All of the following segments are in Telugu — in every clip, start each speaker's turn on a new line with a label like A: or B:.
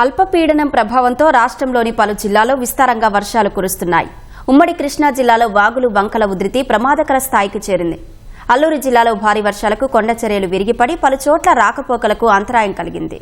A: అల్పపీడనం ప్రభావంతో రాష్ట్రంలోని పలు జిల్లాలో విస్తారంగా వర్షాలు కురుస్తున్నాయి. ఉమ్మడి కృష్ణా జిల్లాలో వాగులు వంకల ఉధృతి ప్రమాదకర స్థాయికి చేరింది. అల్లూరు జిల్లాలో భారీ వర్షాలకు కొండ చర్యలు విరిగిపడి పలుచోట్ల రాకపోకలకు అంతరాయం కలిగింది.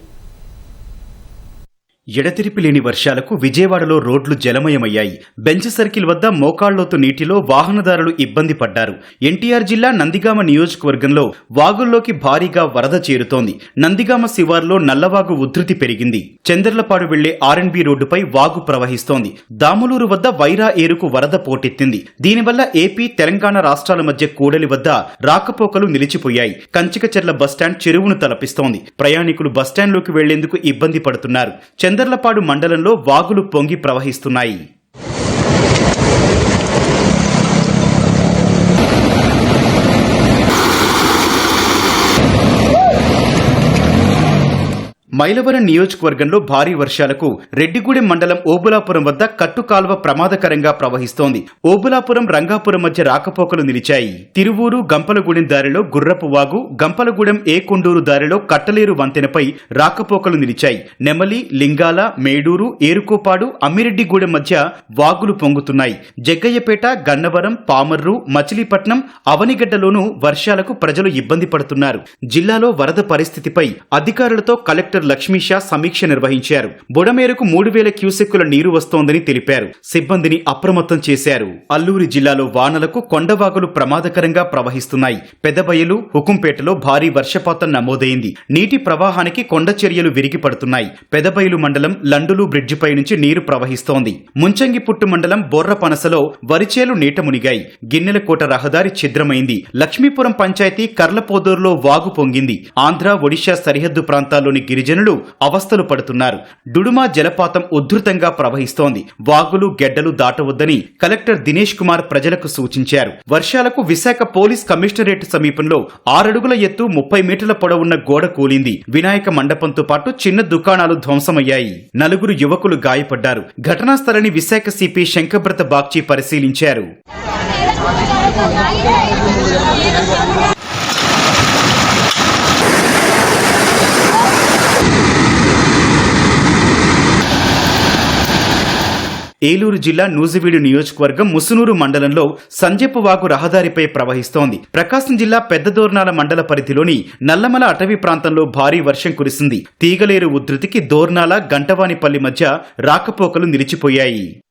B: ఎడతెరిపి లేని వర్షాలకు విజయవాడలో రోడ్లు జలమయమయ్యాయి. బెంచ్ సర్కిల్ వద్ద మోకాళ్ళోతు నీటిలో వాహనదారులు ఇబ్బంది పడ్డారు. ఎన్టీఆర్ జిల్లా నందిగామ నియోజకవర్గంలో వాగుల్లోకి భారీగా వరద చేరుతోంది. నందిగామ శివార్లో నల్లవాగు ఉధృతి పెరిగింది. చంద్రలపాడు వెళ్ళే ఆర్ఎన్బి రోడ్డుపై వాగు ప్రవహిస్తోంది. దాములూరు వద్ద వైరా ఏరుకు వరద పోటెత్తింది. దీనివల్ల ఏపీ తెలంగాణ రాష్ట్రాల మధ్య కూడలి వద్ద రాకపోకలు నిలిచిపోయాయి. కంచికచెర్ల బస్టాండ్ చెరువును తలపిస్తోంది. ప్రయాణికులు బస్టాండ్లోకి వెళ్ళేందుకు ఇబ్బంది పడుతున్నారు. చందర్లపాడు మండలంలో వాగులు పొంగి ప్రవహిస్తున్నాయి. మైలవరం నియోజకవర్గంలో భారీ వర్షాలకు రెడ్డిగూడెం మండలం ఓబులాపురం వద్ద కట్టుకాల్వ ప్రమాదకరంగా ప్రవహిస్తోంది. ఓబులాపురం రంగాపురం మధ్య రాకపోకలు నిలిచాయి. తిరువూరు గంపలగూడెం దారిలో గుర్రపు వాగు గంపలగూడెం ఏ కొండూరు దారిలో కట్టలేరు వంతెనపై రాకపోకలు నిలిచాయి. నెమలి లింగాల మేడూరు ఏరుకోపాడు అమ్మిరెడ్డిగూడెం మధ్య వాగులు పొంగుతున్నాయి. జగ్గయ్యపేట గన్నవరం పామర్రు మచిలీపట్నం అవనిగడ్డలోనూ వర్షాలకు ప్రజలు ఇబ్బంది పడుతున్నారు. జిల్లాలో వరద పరిస్థితిపై అధికారులతో కలెక్టర్ లక్ష్మీషా సమీక్ష నిర్వహించారు. బుడమేరకు మూడు వేల క్యూసెక్కుల నీరు వస్తోందని తెలిపారు. సిబ్బందిని అప్రమత్తం చేశారు. అల్లూరి జిల్లాలో వానలకు కొండవాగులు ప్రమాదకరంగా ప్రవహిస్తున్నాయి. పెదబయలు హుకుంపేటలో భారీ వర్షపాతం నమోదైంది. నీటి ప్రవాహానికి కొండ చర్యలు విరిగిపడుతున్నాయి. పెదబయలు మండలం లండులు బ్రిడ్జిపై నుంచి నీరు ప్రవహిస్తోంది. ముంచంగిపుట్టు మండలం బొర్ర పనసలో వరిచేలు నీట మునిగాయి. గిన్నెలకోట రహదారి ఛిద్రమైంది. లక్ష్మీపురం పంచాయతీ కర్లపోదూరులో వాగు పొంగింది. ఆంధ్ర ఒడిశా సరిహద్దు ప్రాంతాల్లోని జనులు అవస్థలు పడుతున్నారు. డుడుమా జలపాతం ఉధృతంగా ప్రవహిస్తోంది. వాగులు గెడ్డలు దాటవద్దని కలెక్టర్ దినేష్ కుమార్ ప్రజలకు సూచించారు. వర్షాలకు విశాఖ పోలీస్ కమిషనరేట్ సమీపంలో ఆరడుగుల ఎత్తు ముప్పై మీటర్ల పొడవున్న గోడ కూలింది. వినాయక మండపంతో పాటు చిన్న దుకాణాలు ధ్వంసమయ్యాయి. నలుగురు యువకులు గాయపడ్డారు. ఘటనా స్థలాన్ని విశాఖ సిపి శంకబ్రత బాగ్చి పరిశీలించారు. ఏలూరు జిల్లా నూజివీడు నియోజకవర్గం ముసునూరు మండలంలో సంజెప్పవాగు రహదారిపై ప్రవహిస్తోంది. ప్రకాశం జిల్లా పెద్దదోర్నాల మండల పరిధిలోని నల్లమల అటవీ ప్రాంతంలో భారీ వర్షం కురిసింది. తీగలేరు ఉధృతికి దోర్నాల గంటవానిపల్లి మధ్య రాకపోకలు నిలిచిపోయాయి.